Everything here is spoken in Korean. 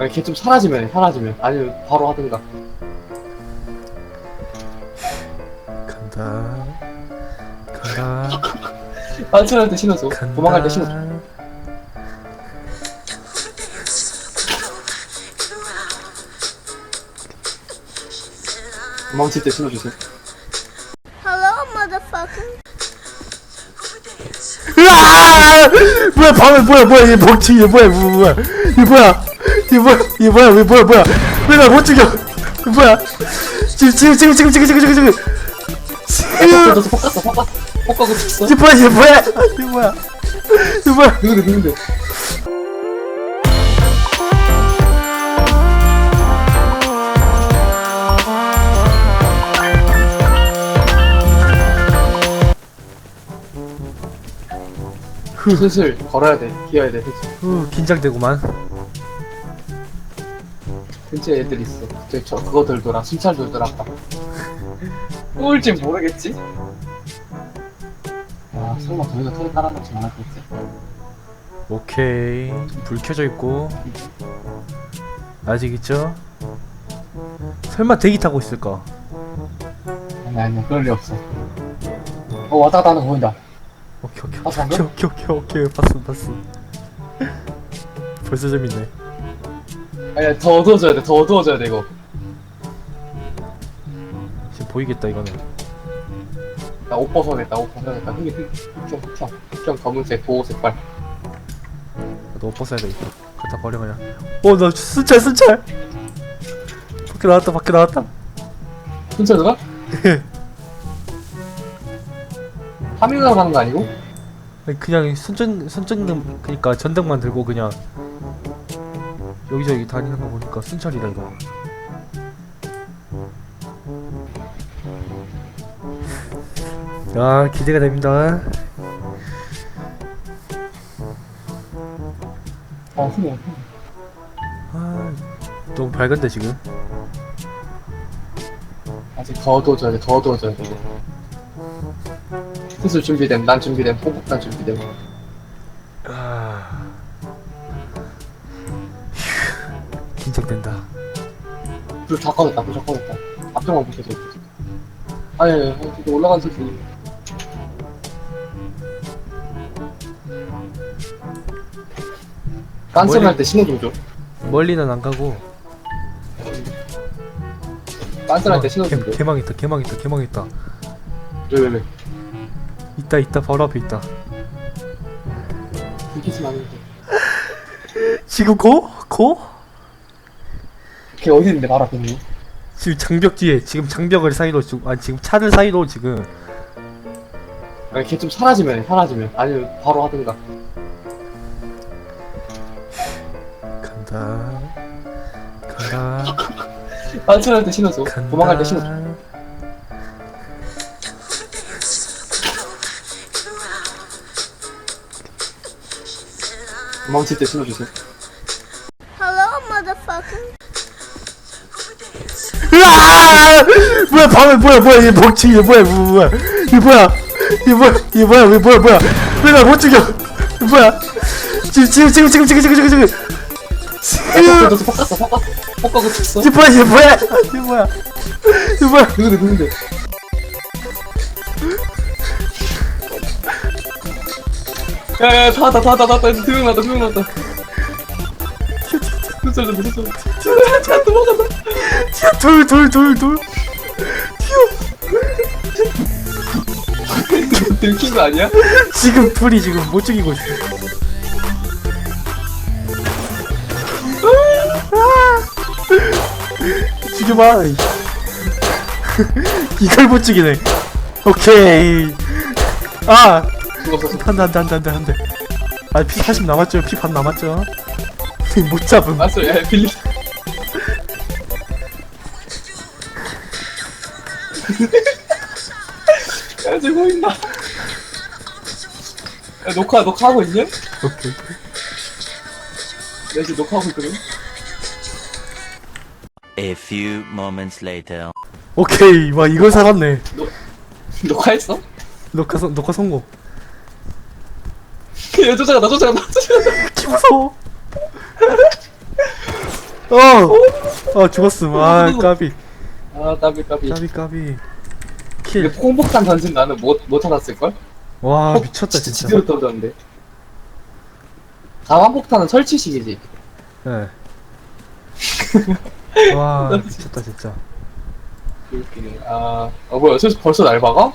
아니 걔 좀 사라지면 해, 사라지면 아니면 바로 하든가 간다. 간다. 빤스한테 신어줘 간다. 도망갈 때 신어줘 도망칠 때 신어주세요 Hello, motherfucker. 으아! 뭐야 밤에 뭐야 뭐야 얘 멍치 얘 뭐야 뭐 뭐야 얘 뭐야 얘 뭐야? 얘 뭐야? 왜 뭐야? 뭐야? 왜 나 못 죽여? 얘 뭐야? 지금 지금 지금 지금 지금 지금 지금. 지금 지금 너도 볶았어 볶았어 볶아고 있어. 얘 뭐야? 얘 뭐야? 얘 뭐야? 얘 뭐야? 누군데 누군데? 슬슬 걸어야 돼 기어야 돼 슬슬. 후 긴장되구만 근처에 애들 있어. 저기 저 그거 들더라. 순찰 들더라 아까 우울진 모르겠지? 아 설마 저기서 털이 깔아놓지 않았겠지? 오케이. 불 켜져 있고. 아직 있죠? 설마 대기 타고 있을까? 아니 아니 그럴 리 없어. 어 왔다 갔다 하는 거 보인다. 오케이 오케이 아, 오케이 방금? 오케이 오케이 오케이. 봤어 봤어 벌써 재밌네 아니 더 어두워져야 돼더 어두워져야 돼 이거. 지금 보이겠다 이거는. 나 옷 벗어야겠다 옷 벗어야겠다. 흑이 흑 흑형 흑형 흑형 검은색 보호 색깔. 나도 옷 벗어야 되겠다 갖다 버려 그냥. 어나 순찰 순찰! 밖에 나왔다 밖에 나왔다. 순찰 누가? 파밍하러 가는 거 아니고? 아니, 그냥 손전 손전등 그니까 전등만 들고 그냥 여기저기 다니는 거 보니까 순찰이다 이거. 야 기대가 됩니다. 어 흑이 아 너무 밝은데 지금? 아직 더 어두워져야 돼 더 어두워져야 돼 슬슬 준비됨 난 준비됨 포복단 준비됨 아 긴장된다 꺼냈다 불다 꺼냈다 앞쪽만 보셔도 아니 아니 아니 이거 올라간 소리 깐소리 할때 신호 좀 줘. 멀리는 안 가고 깐소리 할때 신호 개, 좀 줘. 개망 있다 개망 있다 개망 있다 왜, 왜, 왜. 있다 있다 바로 앞에 있다 들키지만 않는데. 지금 고? 고? 걔 어디 있는데, 앞에 있니? 지금 장벽 뒤에 지금 장벽을 사이로 지금 아니 지금 차를 사이로 지금 아니, 걔 좀 사라지면 해, 사라지면. 아니면 바로 하든가. 간다 간다 깐소리 할때 신어줘. 간다 도망갈 때 신어줘. 도망칠 때 신어주세요. Hello, motherfucker. 뭐야 밤에 뭐야 뭐야 얘 멍치 얘 뭐야 뭐 뭐야 얘 뭐야 얘 뭐야 얘 뭐야 왜 뭐야 뭐야 왜 나 못 죽여 얘 뭐야 지금 지금 지금 지금 지금 지금 지금 지금 너도 볶았어, 볶았어. 볶아고 있어. 얘 뭐야 얘 뭐야 얘 뭐야 얘 뭐야 누군데, 누군데. 야, 야, 다 왔다, 다 왔다, 다 왔다. 두명 나왔다, 두명 나왔다. 진짜, 진짜. 진짜, 진짜, 도망간다. 돌돌돌돌 들킨 거 아니야? 지금 둘이 지금 못 죽이고 있어. 죽여봐 이. 이걸 못 죽이네. 오케이. 아! 죽었어, 한대 한대 한대 한대 한대. 아 피 40 남았죠? 피 반 남았죠? 못 잡음. 알았어, 야, 빌리. 야, 쟤 보인다. 야, 녹화, 녹화하고 있냐? 오케이 나 지금 녹화하고 있거든. A few moments later. 오케이 와 이걸 살았네 녹화했어? 녹화 성 녹화 성공 야, 쫓아가, 나 쫓아가, 나 쫓아가. 키 무서워 어! 어 죽었음 아 까비 아 까비 까비 까비 까비 이게 킬 폭폭탄 던진 나는 못, 못 찾았을 걸? 와 어, 미쳤다 진짜 지대로 떨어졌는데. 다wan폭탄은 설치식이지. 예. 와 미쳤다 진짜. 아, 어 뭐야 저 벌써 날 박아?